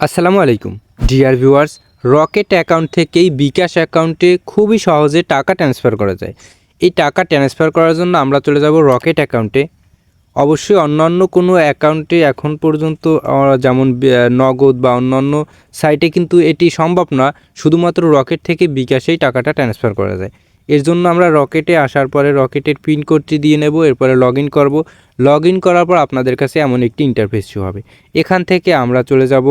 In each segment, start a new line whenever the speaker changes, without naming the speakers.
আসসালামু আলাইকুম। Dear viewers rocket account থেকেই বিকাশ অ্যাকাউন্টে খুবই সহজে টাকা ট্রান্সফার করা যায়। এই টাকা ট্রান্সফার করার জন্য আমরা চলে যাব রকেট অ্যাকাউন্টে অবশ্যই অন্যান্য কোনো অ্যাকাউন্টে এখন পর্যন্ত যেমন নগদ বা অন্যান্য সাইটে কিন্তু এটি সম্ভব না। শুধুমাত্র রকেট থেকে বিকাশেই টাকাটা ট্রান্সফার করা যায়। এর জন্য আমরা রকেটে আসার পরে রকেটের পিন কোডটি দিয়ে নেব, এরপরে লগ ইন করব। লগ ইন করার পর আপনাদের কাছে এমন একটি ইন্টারফেস হবে। এখান থেকে আমরা চলে যাব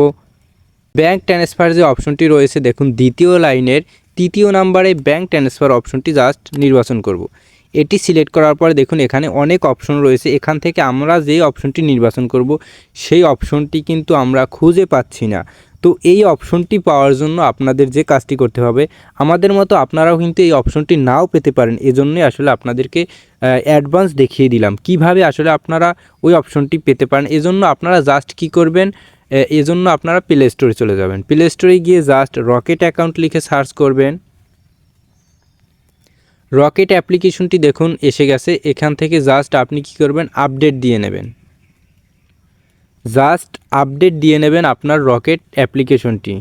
ব্যাঙ্ক ট্রান্সফার যে অপশনটি রয়েছে, দেখুন, দ্বিতীয় লাইনের তৃতীয় নাম্বারে ব্যাঙ্ক ট্রান্সফার অপশনটি জাস্ট নির্বাচন করব। এটি সিলেক্ট করার পরে দেখুন, এখানে অনেক অপশন রয়েছে। এখান থেকে আমরা যে অপশনটি নির্বাচন করব, সেই অপশনটি কিন্তু আমরা খুঁজে পাচ্ছি না। তো এই অপশনটি পাওয়ার জন্য আপনাদের যে কাজটি করতে হবে, আমাদের মতো আপনারাও কিন্তু এই অপশনটি নাও পেতে পারেন। এজন্যই আসলে আপনাদেরকে অ্যাডভান্স দেখিয়ে দিলাম। কীভাবে আসলে আপনারা ওই অপশনটি পেতে পারেন? এজন্য আপনারা জাস্ট কি করবেন এজন্য আপনারা প্লে স্টোরে চলে যাবেন। প্লে স্টোরে গিয়ে জাস্ট রকেট অ্যাকাউন্ট লিখে সার্চ করবেন। রকেট অ্যাপ্লিকেশনটি দেখুন, এসে গেছে। এখান থেকে জাস্ট আপনি কি করবেন? আপডেট দিয়ে নেবেন। জাস্ট আপডেট দিয়ে নেবেন আপনার রকেট অ্যাপ্লিকেশনটি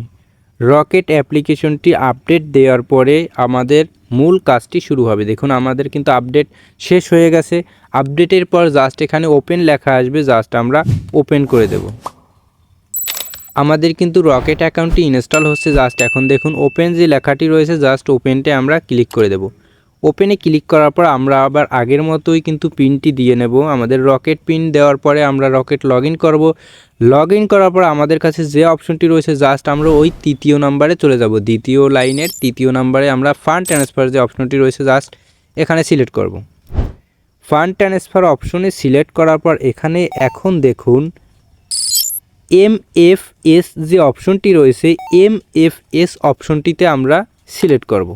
রকেট অ্যাপ্লিকেশনটি আপডেট দেওয়ার পরে আমাদের মূল কাজটি শুরু হবে। দেখুন, আমাদের কিন্তু আপডেট শেষ হয়ে গেছে। আপডেটের পর জাস্ট এখানে ওপেন লেখা আসবে। জাস্ট আমরা ওপেন করে দেব। আমাদের কিন্তু রকেট অ্যাকাউন্টটি ইনস্টল হচ্ছে জাস্ট এখন দেখুন ওপেন যে লেখাটি রয়েছে জাস্ট ওপেনটে আমরা ক্লিক করে দেব। ওপেনে ক্লিক করার পর আমরা আবার আগের মতোই কিন্তু পিনটি দিয়ে নেব। আমাদের রকেট পিন দেওয়ার পরে আমরা রকেট লগ ইন করব। লগ ইন করার পর আমাদের কাছে যে অপশনটি রয়েছে জাস্ট আমরা ওই তৃতীয় নাম্বারে চলে যাব। দ্বিতীয় লাইনের তৃতীয় নাম্বারে আমরা ফান্ড ট্রান্সফার যে অপশনটি রয়েছে জাস্ট এখানে সিলেক্ট করব। ফান্ড ট্রান্সফার অপশনে সিলেক্ট করার পর এখানে এখন দেখুন এম এফ এস যে অপশনটি রয়েছে এম এফ এস অপশনটিতে আমরা সিলেক্ট করব।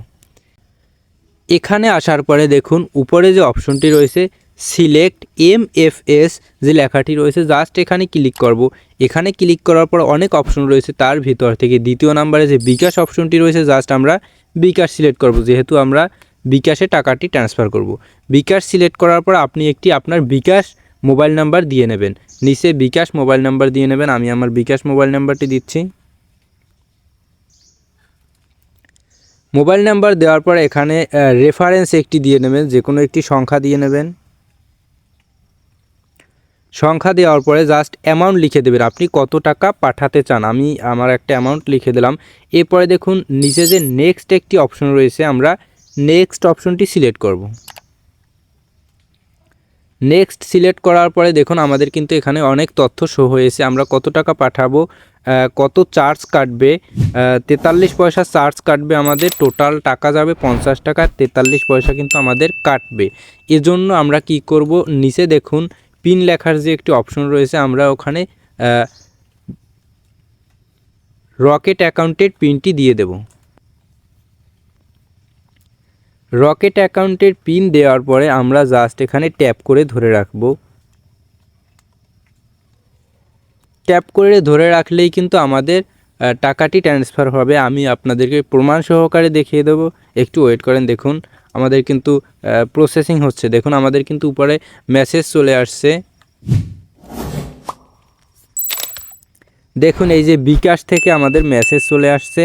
এখানে আসার পরে দেখুন, উপরে যে অপশনটি রয়েছে সিলেক্ট এম এফ এস যে লেখাটি রয়েছে জাস্ট এখানে ক্লিক করব। এখানে ক্লিক করার পর অনেক অপশন রয়েছে, তার ভিতর থেকে দ্বিতীয় নাম্বারে যে বিকাশ অপশনটি রয়েছে জাস্ট আমরা বিকাশ সিলেক্ট করব, যেহেতু আমরা বিকাশে টাকাটি ট্রান্সফার করব। বিকাশ সিলেক্ট করার পর আপনি একটি আপনার বিকাশ মোবাইল নাম্বার দিয়ে নেবেন। নিচে বিকাশ মোবাইল নাম্বার দিয়ে নেবেন। আমি আমার বিকাশ মোবাইল নাম্বারটি দিচ্ছি। মোবাইল নাম্বার দেওয়ার পর এখানে রেফারেন্স একটি দিয়ে নেবেন। যে কোনো একটি সংখ্যা দিয়ে নেবেন। সংখ্যা দেওয়ার পরে জাস্ট অ্যামাউন্ট লিখে দেবেন। আপনি কত টাকা পাঠাতে চান? আমি আমার একটা অ্যামাউন্ট লিখে দিলাম। এরপরে দেখুন, নিচে যে নেক্সট একটি অপশন রয়েছে, আমরা নেক্সট অপশনটি সিলেক্ট করব। নেক্সট সিলেক্ট করার পরে দেখুন আমাদের কিন্তু এখানে অনেক তথ্য শো হয়েছে। আমরা কত টাকা পাঠাবো কত চার্জ কাটবে তেতাল্লিশ পয়সা চার্জ কাটবে আমাদের টোটাল টাকা যাবে পঞ্চাশ টাকা, তেতাল্লিশ পয়সা কিন্তু আমাদের কাটবে। এজন্য আমরা কি করব, নিচে দেখুন পিন লেখার যে একটি অপশন রয়েছে, আমরা ওখানে রকেট অ্যাকাউন্টের পিনটি দিয়ে দেব। রকেট অ্যাকাউন্টের পিন দেওয়ার পরে আমরা জাস্ট এখানে ট্যাপ করে ধরে রাখব। ট্যাপ করে ধরে রাখলেই কিন্তু আমাদের টাকাটি ট্রান্সফার হবে। আমি আপনাদেরকে প্রমাণ সহকারে দেখিয়ে দেবো। একটু ওয়েট করেন, দেখুন। আমাদের কিন্তু প্রসেসিং হচ্ছে। দেখুন, আমাদের কিন্তু উপরে মেসেজ চলে আসছে। দেখুন, এই যে বিকাশ থেকে আমাদের মেসেজ চলে আসছে।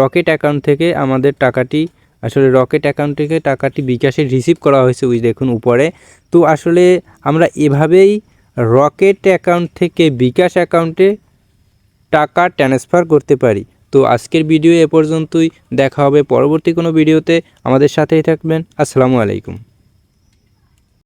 রকেট অ্যাকাউন্ট থেকে আমাদের টাকাটি আসলে রকেট অ্যাকাউন্ট থেকে টাকাটি বিকাশে রিসিভ করা হয়েছে, ওই দেখুন উপরে। তো আসলে আমরা এভাবেই রকেট অ্যাকাউন্ট থেকে বিকাশ অ্যাকাউন্টে টাকা ট্রান্সফার করতে পারি। তো আজকের ভিডিও এ পর্যন্তই, দেখা হবে পরবর্তী কোনো ভিডিওতে আমাদের সাথেই থাকবেন। আসসালামু আলাইকুম।